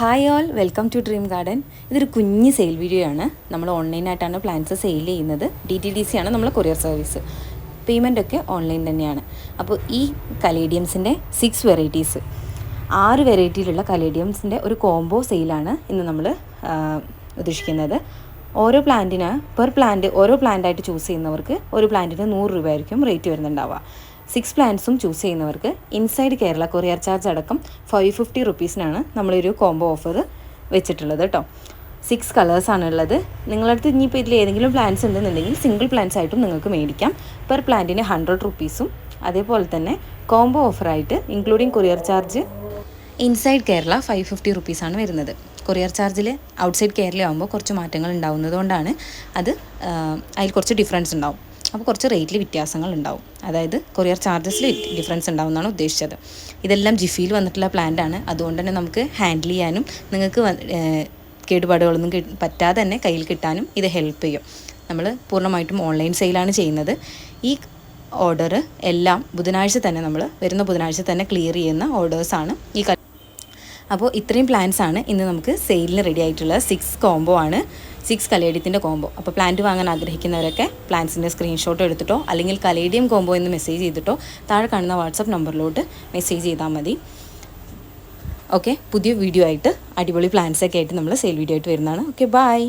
Hi all welcome to dream garden ഇതൊരു കുഞ്ഞ് sale video ആണ്. നമ്മൾ ഓൺലൈനായിട്ടാണ് പ്ലാൻസ് സെയിൽ ചെയ്യുന്നത്. ഡി ടി ഡി സി ആണ് നമ്മൾ കൊറിയർ സർവീസ് പേയ്മെന്റ് ഒക്കെ ഓൺലൈൻ തന്നെയാണ്. അപ്പോൾ ഈ കലേഡിയംസിന്റെ സിക്സ് വെറൈറ്റീസ് ആറ് വെറൈറ്റിയിലുള്ള കലേഡിയംസിന്റെ ഒരു കോംബോ സെയിലാണ് ഇന്ന് നമ്മൾ ഉദ്ദേശിക്കുന്നത്. ഓരോ പ്ലാന്റിന് പെർ പ്ലാന്റ് ഓരോ പ്ലാന്റായിട്ട് ചൂസ് ചെയ്യുന്നവർക്ക് ഒരു പ്ലാന്റിന് നൂറ് രൂപ ആയിരിക്കും റേറ്റ് വരുന്നുണ്ടാവുക. സിക്സ് പ്ലാൻസും ചൂസ് ചെയ്യുന്നവർക്ക് ഇൻസൈഡ് കേരള കൊറിയർ ചാർജ് അടക്കം ഫൈവ് ഫിഫ്റ്റി റുപ്പീസിനാണ് നമ്മളൊരു കോംബോ ഓഫർ വെച്ചിട്ടുള്ളത് കേട്ടോ സിക്സ് കളേഴ്സാണ് ഉള്ളത് നിങ്ങളടുത്ത് ഇനിയിപ്പോൾ ഇതിൽ ഏതെങ്കിലും പ്ലാൻസ് ഉണ്ടെന്നുണ്ടെങ്കിൽ സിംഗിൾ പ്ലാൻസ് ആയിട്ടും നിങ്ങൾക്ക് മേടിക്കാം. പെർ പ്ലാന്റിന് ഹൺഡ്രഡ് റുപ്പീസും അതേപോലെ തന്നെ combo ഓഫറായിട്ട് including courier charge inside Kerala five fifty റുപ്പീസാണ് വരുന്നത്. കൊറിയർ ചാർജിൽ ഔട്ട്സൈഡ് കേരള ആകുമ്പോൾ കുറച്ച് മാറ്റങ്ങൾ ഉണ്ടാകുന്നതുകൊണ്ടാണ് അത് അതിൽ കുറച്ച് ഡിഫറൻസ് ഉണ്ടാവും. അപ്പോൾ കുറച്ച് റേറ്റിൽ വ്യത്യാസങ്ങൾ ഉണ്ടാവും അതായത് കൊറിയർ ചാർജസിൽ ഡിഫറൻസ് ഉണ്ടാവും എന്നാണ് ഉദ്ദേശിച്ചത്. ഇതെല്ലാം ജിഫിയിൽ വന്നിട്ടുള്ള പ്ലാന്റ് ആണ്. അതുകൊണ്ട് തന്നെ നമുക്ക് ഹാൻഡിൽ ചെയ്യാനും നിങ്ങൾക്ക് കേടുപാടുകളൊന്നും പറ്റാതെ തന്നെ കയ്യിൽ കിട്ടാനും ഇത് ഹെൽപ്പ് ചെയ്യും. നമ്മൾ പൂർണമായിട്ടും ഓൺലൈൻ സെയിലാണ് ചെയ്യുന്നത്. ഈ ഓർഡർ എല്ലാം ബുധനാഴ്ച തന്നെ നമ്മൾ വരുന്ന ബുധനാഴ്ച തന്നെ ക്ലിയർ ചെയ്യുന്ന ഓർഡേഴ്സാണ് ഈ അപ്പോൾ ഇത്രയും പ്ലാൻസ് ആണ് ഇന്ന് നമുക്ക് സെയിലിന് റെഡി ആയിട്ടുള്ള സിക്സ് കോംബോ ആണ്. സിക്സ് കലേഡിയത്തിന്റെ കോംബോ അപ്പോൾ പ്ലാന്റ് വാങ്ങാൻ ആഗ്രഹിക്കുന്നവരൊക്കെ പ്ലാൻസിന്റെ സ്ക്രീൻഷോട്ട് എടുത്തിട്ടോ അല്ലെങ്കിൽ കലേഡിയം കോംബോ എന്ന് മെസ്സേജ് ചെയ്തിട്ടോ താഴെ കാണുന്ന വാട്സപ്പ് നമ്പറിലോട്ട് മെസ്സേജ് ചെയ്താൽ മതി. ഓക്കെ പുതിയ വീഡിയോ ആയിട്ട് അടിപൊളി പ്ലാൻസ് ഒക്കെ ആയിട്ട് നമ്മൾ സെയിൽ വീഡിയോ ആയിട്ട് വരുന്നതാണ്. Okay bye